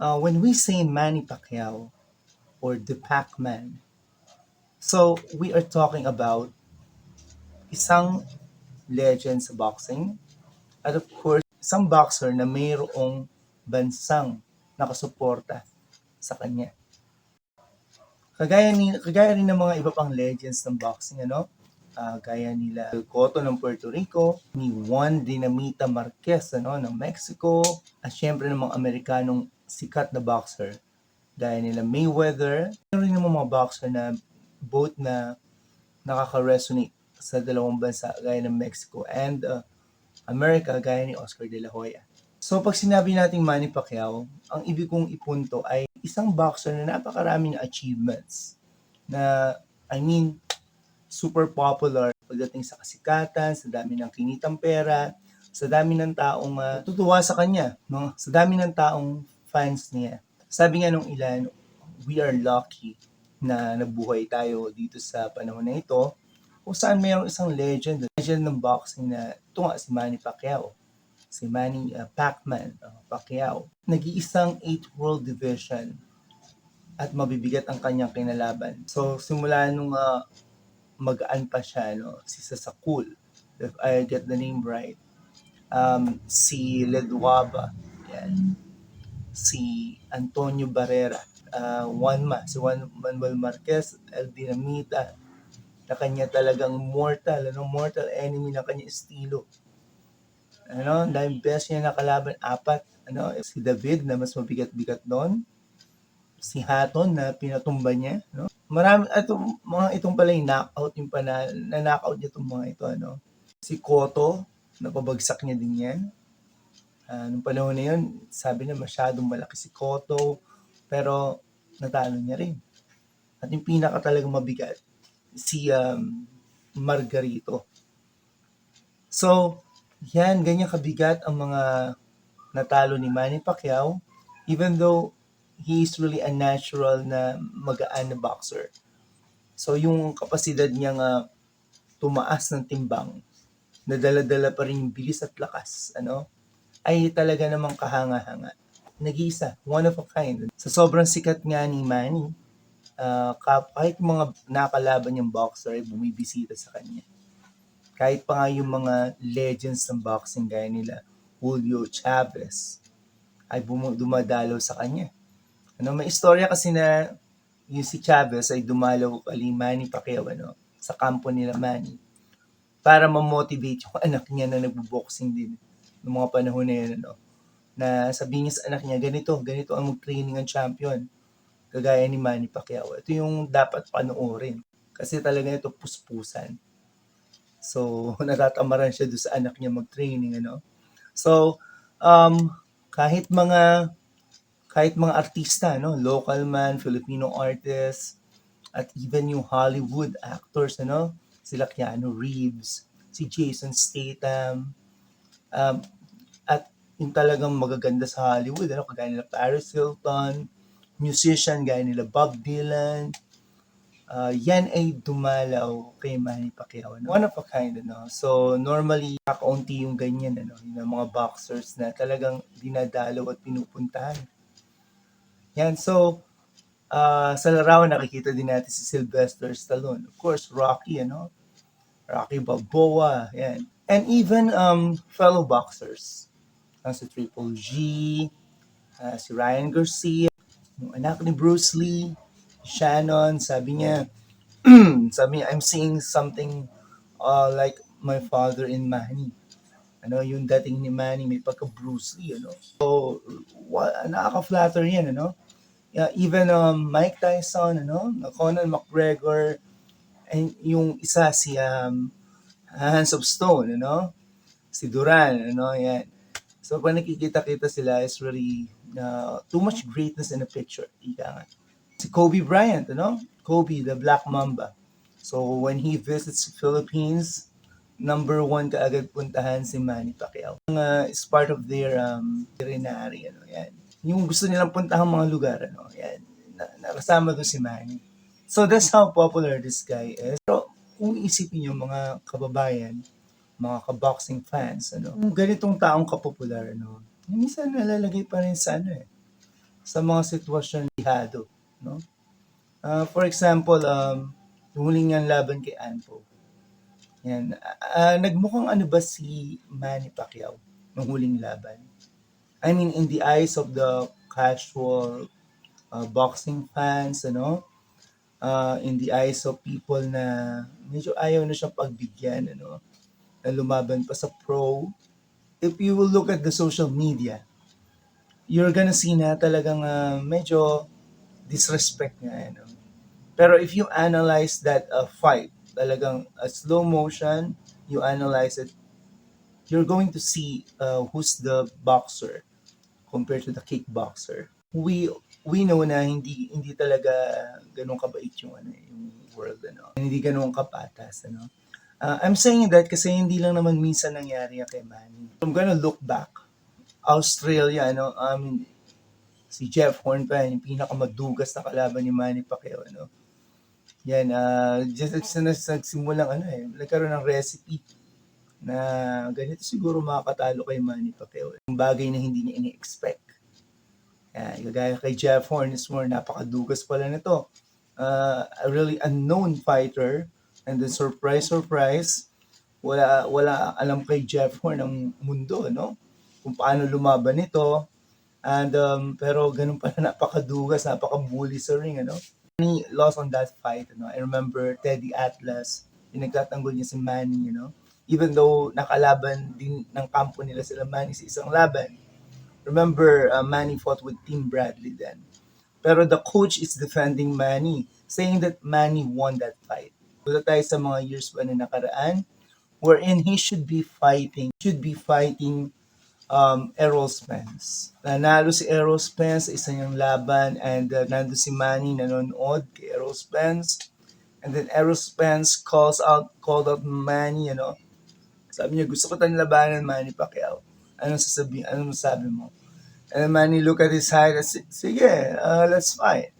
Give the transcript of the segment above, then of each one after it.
uh, when we say Manny Pacquiao or the Pac-Man, so we are talking about isang legend sa boxing at of course, isang boxer na mayroong bansang nakasuporta sa kanya. Kagaya, ni, kagaya rin ng mga iba pang legends ng boxing, ano? Ah, gaya nila Cotto ng Puerto Rico, ni Juan Dinamita Marquez ano, ng Mexico, at syempre ng mga Amerikanong sikat na boxer, gaya nila Mayweather. Meron rin mga boxer na both na nakaka-resonate sa dalawang bansa, gaya ng Mexico and uh, America, gaya ni Oscar de la Hoya. So pag sinabi nating Manny Pacquiao, ang ibig kong ipunto ay isang boxer na napakaraming achievements na I mean super popular pagdating sa kasikatan, sa dami ng kinitang pera, sa dami ng taong uh, tutuwa sa kanya, no? sa dami ng taong fans niya. Sabi nga nung ilan, we are lucky na nabuhay tayo dito sa panahon na ito kung saan mayroong isang legend, legend ng boxing na ito nga si Manny Pacquiao. Si Manny uh, Pacman uh, Pacquiao. Nag-iisang 8 World Division at mabibigat ang kanyang kinalaban. So simula nung uh, magaan pa siya, no? si Sasakul, if I get the name right. Um, si Ledwaba, yan. Si Antonio Barrera, uh, Juanma, si Juan Manuel Marquez, El Dinamita, na kanya talagang mortal, ano, mortal enemy na kanya estilo. Ano, dahil best niya nakalaban, apat. Ano, si David na mas mabigat-bigat doon. Si Hatton na pinatumba niya. No? Marami, ito, mga itong pala yung knockout, yung pa na, knockout niya itong mga ito. Ano? Si Koto, napabagsak niya din yan. Uh, nung panahon na yun, sabi na masyadong malaki si Koto, pero natalo niya rin. At yung pinaka talagang mabigat, si um, Margarito. So, yan, ganyan kabigat ang mga natalo ni Manny Pacquiao, even though he is really a natural na magaan na boxer. So, yung kapasidad niya nga tumaas ng timbang, nadala-dala pa rin yung bilis at lakas, ano, ay talaga namang kahanga-hanga. Nag-iisa, one of a kind. Sa sobrang sikat nga ni Manny, uh, kahit mga nakalaban yung boxer ay bumibisita sa kanya. Kahit pa nga yung mga legends ng boxing gaya nila Julio Chavez ay bum- dumadalaw sa kanya. Ano, may istorya kasi na yung si Chavez ay dumalaw kay Manny Pacquiao ano, sa kampo nila Manny para ma-motivate yung anak niya na nagbo-boxing din noong mga panahon na yun, ano, na sabihin niya sa anak niya, ganito, ganito ang mag-training ng champion kagaya ni Manny Pacquiao. Ito yung dapat panoorin. Kasi talaga ito puspusan. So, natatamaran siya doon sa anak niya mag-training, ano. So, um, kahit mga kahit mga artista, no, local man, Filipino artists, at even yung Hollywood actors, ano, sila Keanu Reeves, si Jason Statham, um, at yung talagang magaganda sa Hollywood, ano, kagaya nila Paris Hilton, musician gaya nila Bob Dylan, uh, yan ay dumalaw kay Manny Pacquiao. No? One of a kind, ano. So, normally, kakaunti yung ganyan, ano, yung mga boxers na talagang dinadalaw at pinupuntahan. Yan, so, uh, sa larawan nakikita din natin si Sylvester Stallone. Of course, Rocky, ano? Rocky Balboa, yan. And even um, fellow boxers. Uh, si Triple G, uh, si Ryan Garcia, yung anak ni Bruce Lee, Shannon, sabi niya, sabi niya, I'm seeing something uh, like my father in Manny. Ano, yung dating ni Manny, may pagka Bruce Lee, ano. So, wa, nakaka-flatter yan, ano. Yeah, even um, Mike Tyson, ano, Conan McGregor, and yung isa si um, Hands of Stone, ano, si Duran, ano, yan. So, pag nakikita-kita sila, is really uh, too much greatness in a picture. Ika nga. Si Kobe Bryant, ano? Kobe, the Black Mamba. So, when he visits Philippines, number one kaagad puntahan si Manny Pacquiao. Uh, is part of their um, itinerary, ano, yan. Yung gusto nilang puntahan mga lugar, ano, yan. Na, nakasama doon si Manny. So, that's how popular this guy is. Pero, kung isipin niyo mga kababayan, mga ka-boxing fans, ano, kung ganitong taong kapopular, ano, minsan nalalagay pa rin sa ano eh, sa mga sitwasyon lihado, no? Ah, for example, um, yung huling niyang laban kay Anpo. Yan. Ah, nagmukhang ano ba si Manny Pacquiao nung huling laban? I mean, in the eyes of the casual uh, boxing fans, ano? Uh, in the eyes of people na medyo ayaw na siyang pagbigyan, ano? Na lumaban pa sa pro. If you will look at the social media, you're gonna see na talagang ah, medyo disrespect nga, ano? Pero if you analyze that uh, fight, talagang a slow motion, you analyze it, you're going to see uh, who's the boxer compared to the kickboxer. We we know na hindi hindi talaga ganun kabait yung ano yung world ano. Hindi ganun kapatas ano. Uh, I'm saying that kasi hindi lang naman minsan nangyari yan kay Manny. I'm gonna look back. Australia, ano, I mean, si Jeff Horn pa, yung pinakamadugas na kalaban ni Manny Pacquiao, ano. Yan, ah, just sa nagsimulang ano eh, nagkaroon ng recipe na ganito siguro makakatalo kay Manny Pacquiao. Yung bagay na hindi niya ini-expect. Yan, kagaya kay Jeff Horn is more napakadugas pala nito. Uh, a really unknown fighter and then surprise surprise wala wala alam kay Jeff Horn ang mundo no kung paano lumaban nito and um, pero ganun pala napakadugas napakabully sa ring ano Manny lost on that fight. Know? I remember Teddy Atlas, yung nagtatanggol niya si Manny, you know? Even though nakalaban din ng kampo nila sila Manny sa isang laban. Remember, uh, Manny fought with Team Bradley then. Pero the coach is defending Manny, saying that Manny won that fight. Wala tayo sa mga years pa na nakaraan, wherein he should be fighting, should be fighting um, Errol Spence. Nanalo si Errol Spence sa isa niyang laban and uh, nando si Manny nanonood kay Errol Spence. And then Errol Spence calls out, called out Manny, you know. Sabi niya, gusto ko tayong labanan, Manny Pacquiao. Anong sasabihin, anong sabi mo? And Manny look at his height and said, sige, uh, let's fight.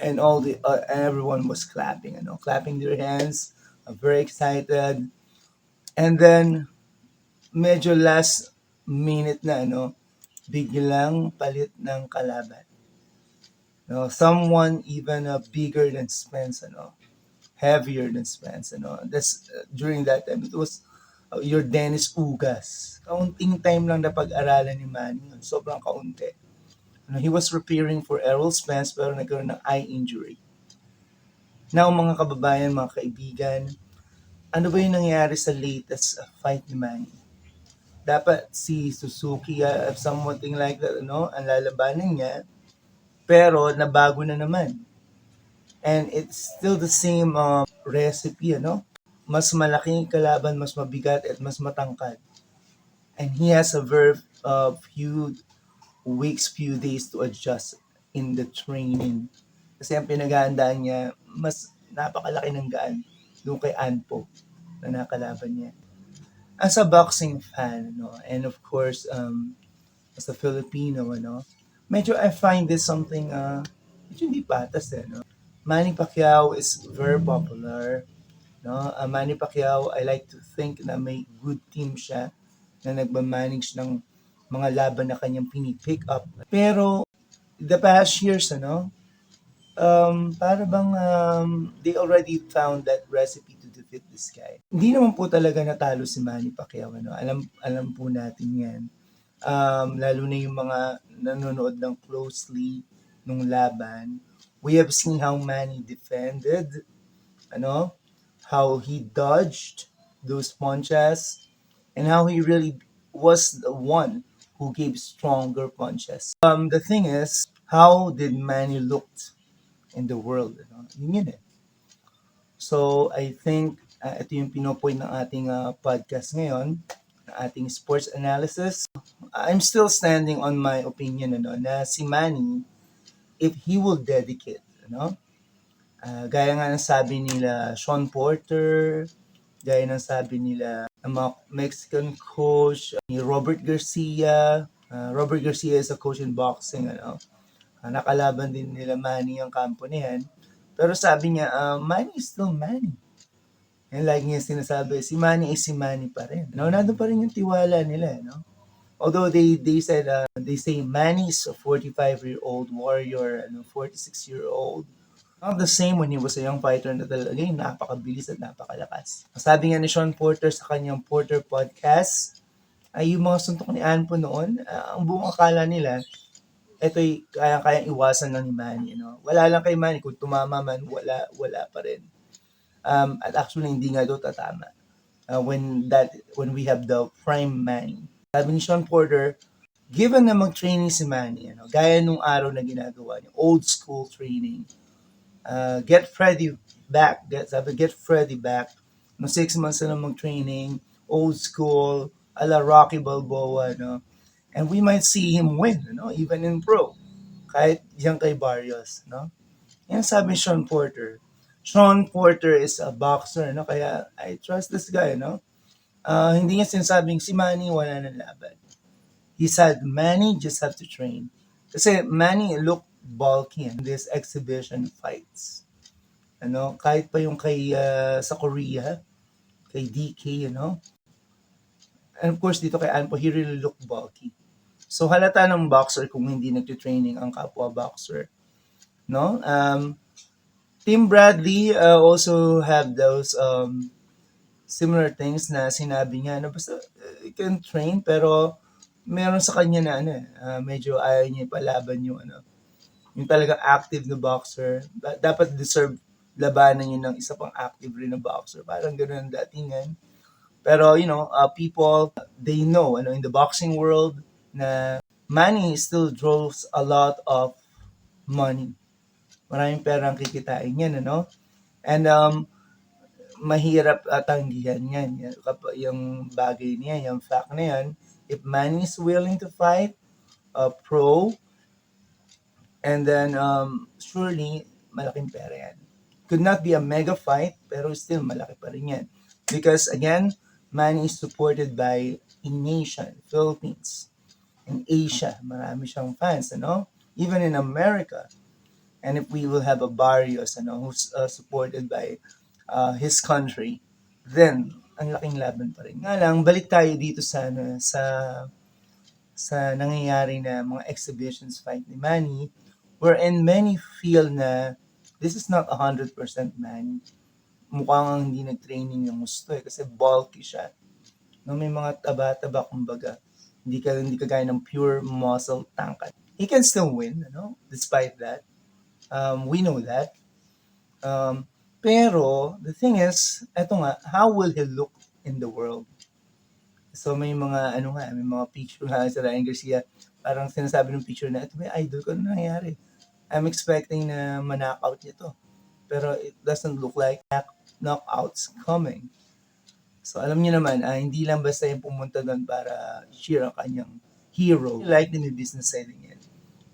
And all the, uh, everyone was clapping, you know, clapping their hands, uh, very excited. And then, medyo last minute na ano, biglang palit ng kalaban. No, someone even uh, bigger than Spence, ano, heavier than Spence, ano. That's uh, during that time it was your Dennis Ugas. Kaunting time lang na pag-aralan ni Manny, sobrang kaunti. Ano, he was preparing for Errol Spence pero nagkaroon ng eye injury. Now mga kababayan, mga kaibigan, ano ba yung nangyari sa latest fight ni Manny? dapat si Suzuki uh, something like that, ano, ang lalabanan niya. Pero nabago na naman. And it's still the same uh, recipe, ano? Mas malaking kalaban, mas mabigat at mas matangkad. And he has a very uh, few weeks, few days to adjust in the training. Kasi ang pinaghahandaan niya, mas napakalaki ng gaan doon kay Anpo na nakalaban niya as a boxing fan, no, and of course, um, as a Filipino, ano, medyo I find this something, uh, medyo hindi patas eh, no. Manny Pacquiao is very popular, no. Uh, Manny Pacquiao, I like to think na may good team siya na nagmamanage ng mga laban na kanyang pinipick up. Pero, the past years, ano, um, para bang um, they already found that recipe to defeat this guy. Hindi naman po talaga natalo si Manny Pacquiao. Ano? Alam, alam po natin yan. Um, lalo na yung mga nanonood ng closely nung laban. We have seen how Manny defended, ano, how he dodged those punches, and how he really was the one who gave stronger punches. Um, the thing is, how did Manny looked in the world. Yun yun eh. So, I think uh, ito yung pinopoint ng ating uh, podcast ngayon, ng ating sports analysis. I'm still standing on my opinion ano, na si Manny, if he will dedicate, ano, uh, gaya nga ng sabi nila Sean Porter, gaya ng sabi nila ng mga Mexican coach, ni Robert Garcia, uh, Robert Garcia is a coach in boxing, ano, Uh, nakalaban din nila Manny ang kampo niyan. Pero sabi niya, uh, Manny is still Manny. And like niya sinasabi, si Manny is si Manny pa rin. No, nandun pa rin yung tiwala nila, no? Although they they said uh, they say Manny is a 45 year old warrior, ano, 46 year old. Not the same when he was a young fighter na talaga yung napakabilis at napakalakas. Sabi nga ni Sean Porter sa kanyang Porter podcast, ay yung mga suntok ni Ann po noon, ah, ang buong akala nila, ito'y kaya-kayang iwasan lang ni Manny. No? Wala lang kay Manny, kung tumama man, wala, wala pa rin. Um, at actually, hindi nga daw tatama. Uh, when that when we have the prime Manny. Sabi ni Sean Porter, given na mag-training si Manny, ano, gaya nung araw na ginagawa niya, old school training, uh, get Freddy back. Get, sabi, get Freddy back. No, six months na lang mag-training, old school, ala Rocky Balboa, no? And we might see him win, no? Even in pro. Kahit diyan kay Barrios, no? Yan sabi Sean Porter. Sean Porter is a boxer, no? Kaya I trust this guy, no? Uh, hindi niya sinasabing si Manny wala na laban. He said Manny just have to train. Kasi Manny looked bulky in this exhibition fights. Ano, kahit pa yung kay uh, sa Korea, kay DK, you know. And of course, dito kay Anpo, he really looked bulky. So halata ng boxer kung hindi nagtitraining ang kapwa boxer. No? Um, Team Bradley uh, also have those um, similar things na sinabi niya na basta uh, can train pero meron sa kanya na ano eh, uh, medyo ayaw niya ipalaban yung ano yung talagang active na boxer Da- dapat deserve labanan yun ng isa pang active rin na boxer. Parang ganoon ang datingan. Pero you know uh, people they know ano in the boxing world na money still draws a lot of money. Maraming pera ang kikitain yan ano? And um mahirap at tanggihan yan. yung bagay niya, yung fact na yan, if man is willing to fight, uh, pro, and then um, surely malaking pera yan. Could not be a mega fight, pero still malaki pa rin yan. Because again, man is supported by a nation, Philippines, in Asia, marami siyang fans, ano? Even in America. And if we will have a Barrios, ano, who's uh, supported by uh, his country, then ang laking laban pa rin. Nga lang, balik tayo dito sa ano, sa sa nangyayari na mga exhibitions fight ni Manny, wherein many feel na this is not 100% Manny. Mukhang hindi nag-training ng gusto eh, kasi bulky siya. No, may mga taba-taba, kumbaga. Hindi ka, hindi ka gaya ng pure muscle tank. He can still win, ano, despite that. Um, we know that. Um, pero, the thing is, eto nga, how will he look in the world? So, may mga, ano nga, may mga picture nga sa Ryan Garcia, parang sinasabi ng picture na, ito may idol ko, ano nangyayari? I'm expecting na manockout niya to. Pero it doesn't look like knock- knockouts coming. So, alam niyo naman, ah, hindi lang basta yung pumunta doon para cheer ang kanyang hero. Like yung business selling yan.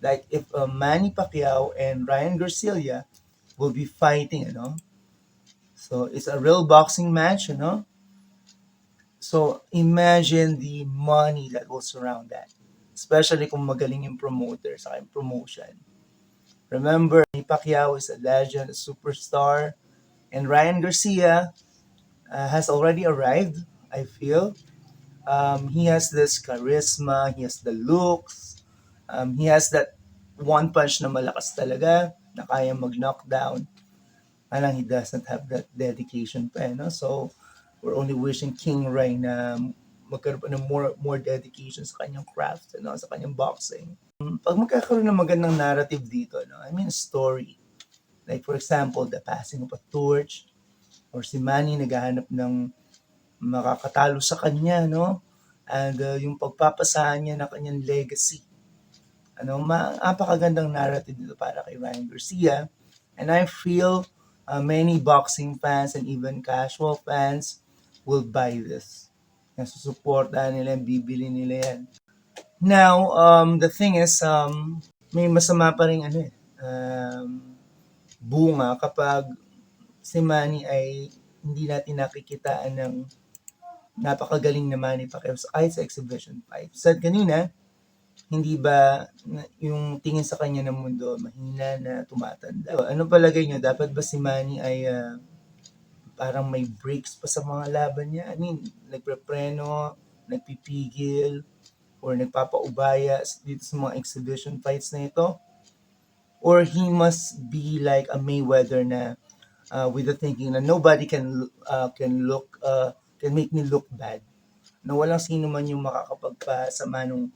Like, if uh, Manny Pacquiao and Ryan Garcia will be fighting, ano, So it's a real boxing match, know. So imagine the money that will surround that. Especially kung magaling yung promoter sa promotion. Remember, Pacquiao is a legend, a superstar. And Ryan Garcia uh, has already arrived, I feel. Um, he has this charisma, he has the looks, um, he has that one punch na malakas talaga, na kaya mag-knockdown. Alang he doesn't have that dedication pa, eh, no? So, we're only wishing King Ray na magkaroon ng more, more dedication sa kanyang craft, no? sa kanyang boxing. Pag magkakaroon ng magandang narrative dito, no? I mean, story. Like, for example, the passing of a torch, or si Manny naghahanap ng makakatalo sa kanya, no? And uh, yung pagpapasahan niya ng kanyang legacy. Ano, napakagandang narrative dito para kay Ryan Garcia. And I feel uh, many boxing fans and even casual fans will buy this. Nasusuportahan nila bibili nila yan. Now, um, the thing is, um, may masama pa rin ano eh, um, bunga kapag si Manny ay hindi natin nakikitaan ng napakagaling na Manny Pacquiao sa kahit sa exhibition fight. Said kanina, hindi ba yung tingin sa kanya ng mundo mahina na tumatanda? Ano palagay nyo? Dapat ba si Manny ay ah, parang may breaks pa sa mga laban niya? I mean, nagprepreno, nagpipigil, or nagpapaubaya dito sa mga exhibition fights na ito or he must be like a Mayweather na uh, with the thinking na nobody can uh, can look uh, can make me look bad na walang sino man yung makakapagpasama nung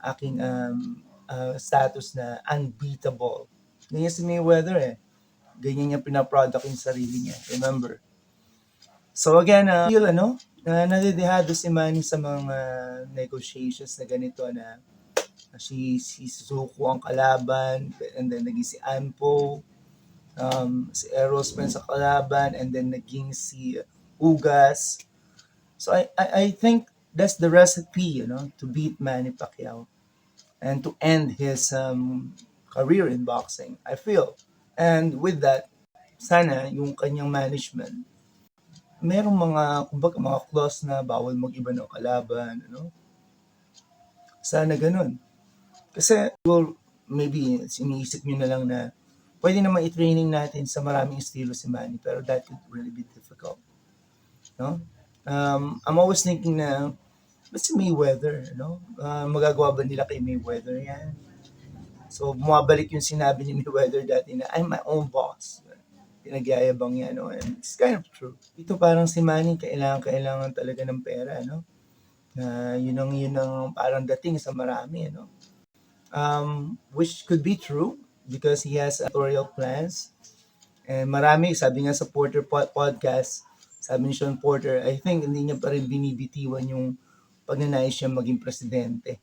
aking um, uh, status na unbeatable. Ganyan si Mayweather eh. Ganyan niya pinaproduct yung sarili niya. Remember? So again, uh, feel ano, na nadidihado si Manny sa mga negotiations na ganito na si, si Suzuko ang kalaban and then naging si Anpo um, si Aerosmith sa kalaban and then naging si Ugas. So I, I, I think that's the recipe you know to beat Manny Pacquiao and to end his um, career in boxing I feel. And with that sana yung kanyang management merong mga kumbaga mga clause na bawal mag-iba ng kalaban ano sana ganun kasi, well, maybe, iniisip nyo na lang na pwede naman i-training natin sa maraming estilo si Manny, pero that could really be difficult. No? Um, I'm always thinking na, ba't si Mayweather, no? Uh, magagawa ba nila kay Mayweather yan? So, bumabalik yung sinabi ni Mayweather dati na, I'm my own boss. Pinagyayabang yan, no? And it's kind of true. Ito parang si Manny, kailangan, kailangan talaga ng pera, no? Na yun ang, yun ang parang dating sa marami, no? um, which could be true because he has editorial plans. And marami, sabi nga sa Porter pod- podcast, sabi ni Sean Porter, I think hindi niya pa rin binibitiwan yung pagnanais siya maging presidente.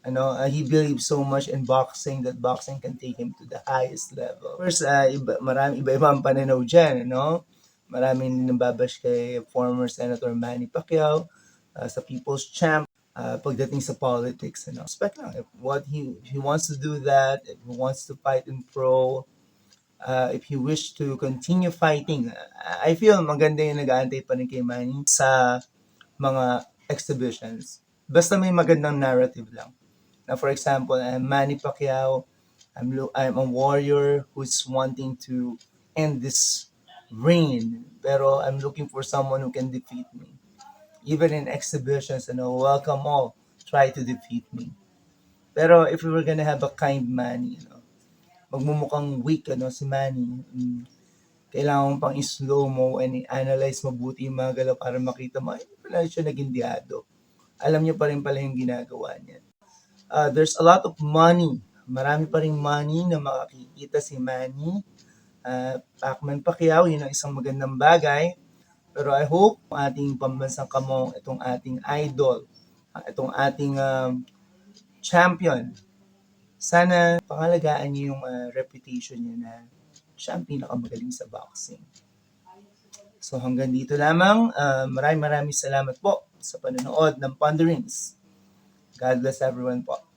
Ano, uh, he believes so much in boxing that boxing can take him to the highest level. First, uh, iba, marami, iba-iba ang pananaw dyan, ano? Maraming nababash kay former Senator Manny Pacquiao, uh, sa People's Champ, uh, pagdating sa politics. Ano. Expect lang, if what he, if he wants to do that, if he wants to fight in pro, uh, if he wish to continue fighting, uh, I feel maganda yung nag-aantay pa rin kay Manny sa mga exhibitions. Basta may magandang narrative lang. Na for example, I'm Manny Pacquiao, I'm, I'm a warrior who's wanting to end this reign, pero I'm looking for someone who can defeat me even in exhibitions, you know, welcome all, try to defeat me. Pero if we were gonna have a kind Manny, you know, magmumukhang weak, ano, si Manny, mm, kailangan pang i-slow mo and i-analyze mabuti yung mga galaw para makita mo, ay, pala siya naging diado. Alam niyo pa rin pala yung ginagawa niya. Uh, there's a lot of money. Marami pa rin money na makakikita si Manny. Uh, Pacman Pacquiao, yun ang isang magandang bagay. Pero I hope ating pambansang kamong, itong ating idol, ah, itong ating um, champion, sana pangalagaan niyo yung uh, reputation niya na siya ang pinakamagaling sa boxing. So hanggang dito lamang, uh, maraming maraming salamat po sa panonood ng Ponderings. God bless everyone po.